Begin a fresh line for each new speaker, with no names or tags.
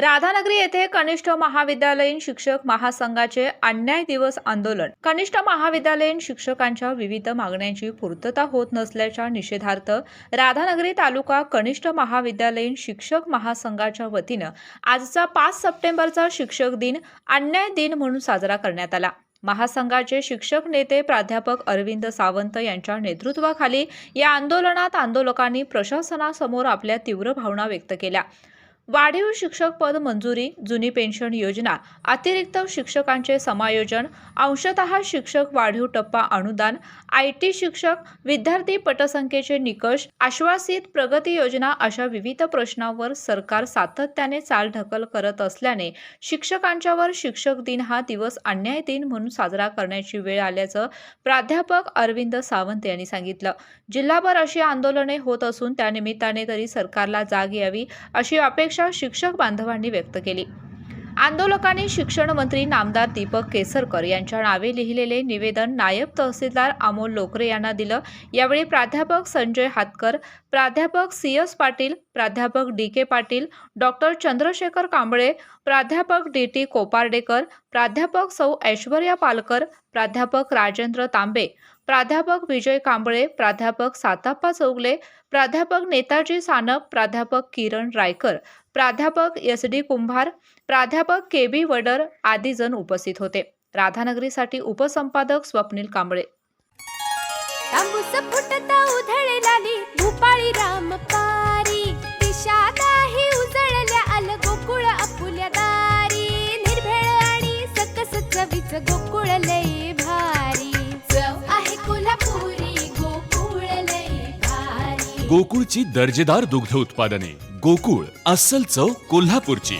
राधानगरी येथे कनिष्ठ महाविद्यालयीन शिक्षक महासंघाचे अन्याय दिवस आंदोलन. कनिष्ठ महाविद्यालयीन शिक्षकांच्या विविध मागण्यांची पूर्तता होत नसल्याच्या निषेधार्थ राधानगरी तालुका कनिष्ठ महाविद्यालयीन शिक्षक महासंघाच्या वतीनं आजचा पाच सप्टेंबरचा शिक्षक दिन अन्याय दिन म्हणून साजरा करण्यात आला. महासंघाचे शिक्षक नेते प्राध्यापक अरविंद सावंत यांच्या नेतृत्वाखाली या आंदोलनात आंदोलकांनी प्रशासनासमोर आपल्या तीव्र भावना व्यक्त केल्या. वाढीव शिक्षक पद मंजुरी जुनी पेन्शन योजना अतिरिक्त शिक्षकांचे समायोजन अंशतः शिक्षक वाढीव टप्पा अनुदान आय टी शिक्षक विद्यार्थी पटसंख्येचे निकष आश्वासित प्रगती योजना अशा विविध प्रश्नांवर सरकार सातत्याने चालढकल करत असल्याने शिक्षकांच्यावर शिक्षक दिन हा दिवस अन्याय दिन म्हणून साजरा करण्याची वेळ आल्याचं प्राध्यापक अरविंद सावंत यांनी सांगितलं. जिल्हाभर अशी आंदोलने होत असून त्यानिमित्ताने तरी सरकारला जाग यावी अशी अपेक्षा शिक्षक बांधवांनी व्यक्त केली. आंदोलकांनी शिक्षण मंत्री नामदार दीपक केसरकर यांच्या नावे लिहिलेले निवेदन नायब तहसीलदार अमोल लोकरे यांना दिलं. यावेळी प्राध्यापक संजय हातकर प्राध्यापक सी एस पाटील प्राध्यापक D K Patil doctor Chandrashekhar Kamble प्राध्यापक डी टी कोपार्डेकर प्राध्यापक सौ ऐश्वर्या पालकर प्राध्यापक राजेंद्र तांबे प्राध्यापक विजय कांबळे प्राध्यापक साताप्पा चौगले प्राध्यापक नेताजी सानप प्राध्यापक किरण रायकर प्राध्यापक एस डी कुंभार प्राध्यापक के बी वडर आदी जण उपस्थित होते. राधानगरीसाठी उपसंपादक स्वप्नील कांबळे.
तांबूस फुटता उधळलाली भूपाळी राम पारी. दिशादाही उजळल्या आल गोकुळ आपुल्या दारी. निर्भेळ आणि सकस चवीच गोकुळ लई भारी. चव आहे कोल्हापुरी गोकुळ लई भारी.
गोकुळची दर्जेदार दुग्ध उत्पादने. गोकुळ अस्सल चव कोल्हापूरची.